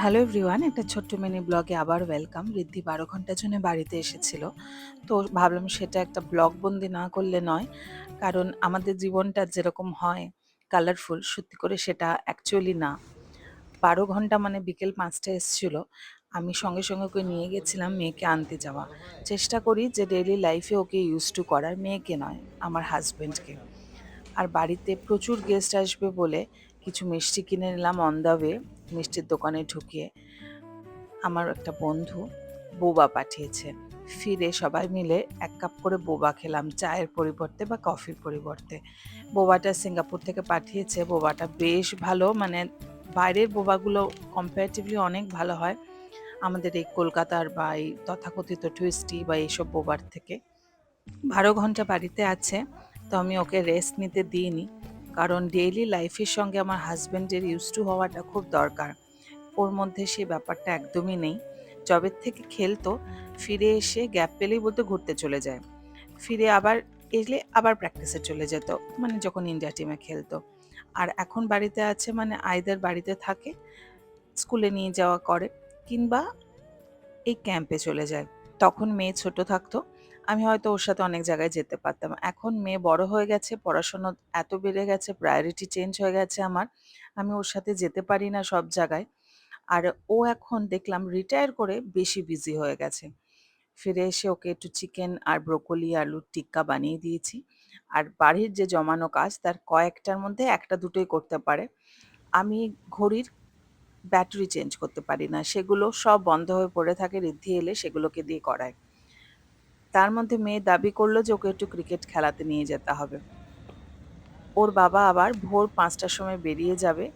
Hello everyone, একটা ছোট্ট mini ব্লগে আবার ওয়েলকাম। ঋদ্ধি বারো ঘণ্টার জন্য বাড়িতে এসেছিল। তো ভাবলাম সেটা একটা ব্লগ বন্দি না করলে নয়, কারণ আমাদের জীবনটা যেরকম হয় কালারফুল সত্যি করে সেটা অ্যাকচুয়ালি না। বারো ঘণ্টা মানে বিকেল পাঁচটা এসেছিল। আমি সঙ্গে সঙ্গে ওকে নিয়ে গেছিলাম মেয়েকে আনতে যাওয়া। চেষ্টা করি যে ডেইলি লাইফে ওকে ইউজ টু করার, মেয়েকে নয়, আমার হাজব্যান্ডকে আর বাড়িতে প্রচুর গেস্ট আসবে বলে কিছু মিষ্টি কিনে নিলাম অন দ্য ওয়ে মিষ্টির দোকানে ঢুকিয়ে আমার একটা বন্ধু বোবা পাঠিয়েছে। ফিরে সবাই মিলে এক কাপ করে বোবা খেলাম, চায়ের পরিবর্তে বা কফির পরিবর্তে। বোবাটা সিঙ্গাপুর থেকে পাঠিয়েছে। বোবাটা বেশ ভালো মানে বাইরের বোবাগুলো কম্পারেটিভলি অনেক ভালো হয়। আমাদের এই কলকাতার বা এই তথাকথিত টুইস্টি বা এইসব বোবার থেকে। বারো ঘণ্টা বাড়িতে আছে। তো আমি ওকে রেস্ট নিতে দিইনি। কারণ ডেইলি লাইফের সঙ্গে আমার হাজব্যান্ডের ইউজ টু হওয়াটা খুব দরকার। ওর মধ্যে সেই ব্যাপারটা একদমই নেই। জবের থেকে খেলতো, ফিরে এসে গ্যাপ পেলেই বলতে ঘুরতে চলে যায়। ফিরে আবার এলে আবার প্র্যাকটিসে চলে যেত মানে যখন ইন্ডিয়া টিমে খেলতো। আর এখন বাড়িতে আছে মানে আইদার বাড়িতে থাকে স্কুলে নিয়ে যাওয়া করে, কিংবা এই ক্যাম্পে চলে যায়। তখন মেয়ে ছোট থাকতো। আমি হয়তো ওর সাথে অনেক জায়গায় যেতে পারতাম। এখন মেয়ে বড় হয়ে গেছে, পড়াশোনা এত বেড়ে গেছে প্রায়োরিটি চেঞ্জ হয়ে গেছে আমার। আমি ওর সাথে যেতে পারি না সব জায়গায়। আর ও এখন দেখলাম রিটায়ার করে বেশি বিজি হয়ে গেছে। ফিরে এসে ওকে একটু চিকেন আর ব্রোকলি আলুর টিক্কা বানিয়ে দিয়েছি। আর বাড়ির যে জমানো কাজ, তার কয়েকটার মধ্যে একটা দুটোই করতে পারে। আমি ঘড়ির ব্যাটারি চেঞ্জ করতে পারি না। সেগুলো সব বন্ধ হয়ে পড়ে থাকে, ঋদ্ধি এলে সেগুলোকে দিয়ে করায়। তার মধ্যে মেয়ে দাবি করল যে ওকে একটু ক্রিকেট খেলাতে নিয়ে যেতে হবে। ওর বাবা আবার ভোর পাঁচটার সময় বেরিয়ে যাবে।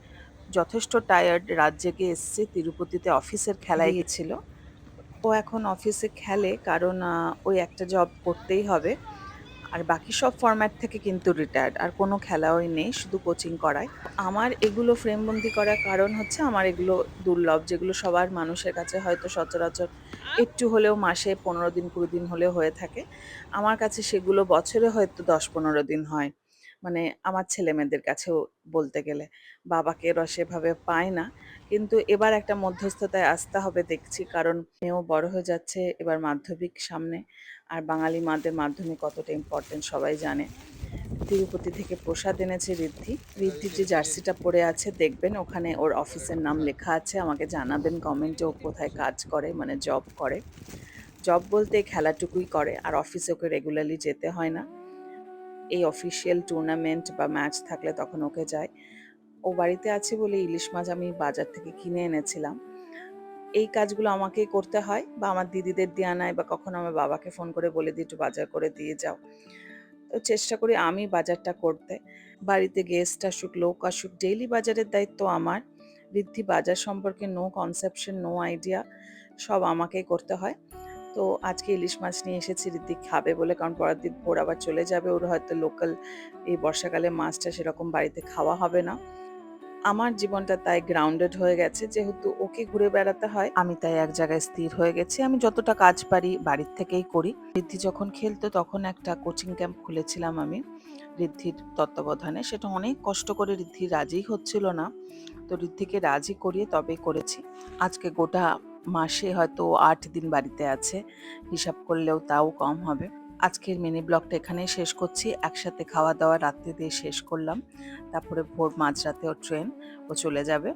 যথেষ্ট টায়ার্ড রাত জেগে এসছে, তিরুপতিতে অফিসের খেলায় গেছিল ও এখন অফিসে খেলে, কারণ ওই একটা জব করতেই হবে। আর বাকি সব ফরম্যাট থেকে কিন্তু রিটায়ার্ড আর কোনো খেলাওই নেই, শুধু কোচিং করায়। আমার এগুলো ফ্রেমবন্দি করার কারণ হচ্ছে আমার এগুলো দুর্লভ, যেগুলো সবার মানুষের কাছে হয়তো সচরাচর একটু হলেও মাসে পনেরো দিন, কুড়ি দিন হলেও হয়ে থাকে। আমার কাছে সেগুলো বছরে হয়তো দশ, পনেরো দিন হয়। মানে আমার ছেলে মেয়েদের কাছেও বলতে গেলে। বাবাকে এরা সেভাবে পায় না। কিন্তু এবার একটা মধ্যস্থতায় আসতে হবে দেখছি, কারণ মেয়েও বড় হয়ে যাচ্ছে এবার মাধ্যমিক সামনে। আর বাঙালি মাদের মাধ্যমিক কতটা ইম্পর্টেন্ট সবাই জানে। তিরুপতি থেকে প্রসাদ এনেছে ঋদ্ধি। ঋদ্ধির যে জার্সিটা পরে আছে, দেখবেন ওখানে ওর অফিসের নাম লেখা আছে। আমাকে জানাবেন কমেন্টে ও কোথায় কাজ করে মানে জব করে। জব বলতে খেলাটুকুই করে, আর অফিসে ওকে রেগুলারলি যেতে হয় না। এই অফিসিয়াল টুর্নামেন্ট বা ম্যাচ থাকলে তখন ওকে যায়। ও বাড়িতে আছে বলে ইলিশ মাছ আমি বাজার থেকে কিনে এনেছিলাম। এই কাজগুলো আমাকেই করতে হয় বা আমার দিদিদের দেওয়া নেয় বা কখনো আমার বাবাকে ফোন করে বলে দিই, একটু বাজার করে দিয়ে যাও। তো চেষ্টা করি আমি বাজারটা করতে। বাড়িতে গেস্ট আসুক, লোক আসুক ডেইলি বাজারের দায়িত্ব আমার। বৃদ্ধি বাজার সম্পর্কে নো কনসেপশন নো আইডিয়া সব আমাকেই করতে হয়। তো আজকে ইলিশ মাছ নিয়ে এসেছি ঋদ্ধিক খাবে বলে, কারণ পরের দিন ভোর আবার চলে যাবে। ওর হয়তো লোকাল এই বর্ষাকালে মাছটা সেরকম বাড়িতে খাওয়া হবে না। আমার জীবনটা তাই গ্রাউন্ডেড হয়ে গেছে, যেহেতু ওকে ঘুরে বেড়াতে হয়। আমি তাই এক জায়গায় স্থির হয়ে গেছি। আমি যতটা কাজ পারি বাড়ির থেকেই করি। ঋদ্ধি যখন খেলতো তখন একটা কোচিং ক্যাম্প খুলেছিলাম আমি ঋদ্ধির তত্ত্বাবধানে। সেটা অনেক কষ্ট করে ঋদ্ধি রাজি হচ্ছিল না। তো ঋদ্ধিকে রাজি করিয়ে তবেই করেছি। আজকে গোটা মাসে হয়তো আট দিন বাড়িতে আছে, হিসাব করলেও তাও কম হবে। আজকের মিনি ব্লগটা এখানেই শেষ করছি। একসাথে খাওয়া দাওয়া রাত্রি দিয়ে শেষ করলাম। তারপরে ভোর মাঝরাতে ট্রেন ও চলে যাবে।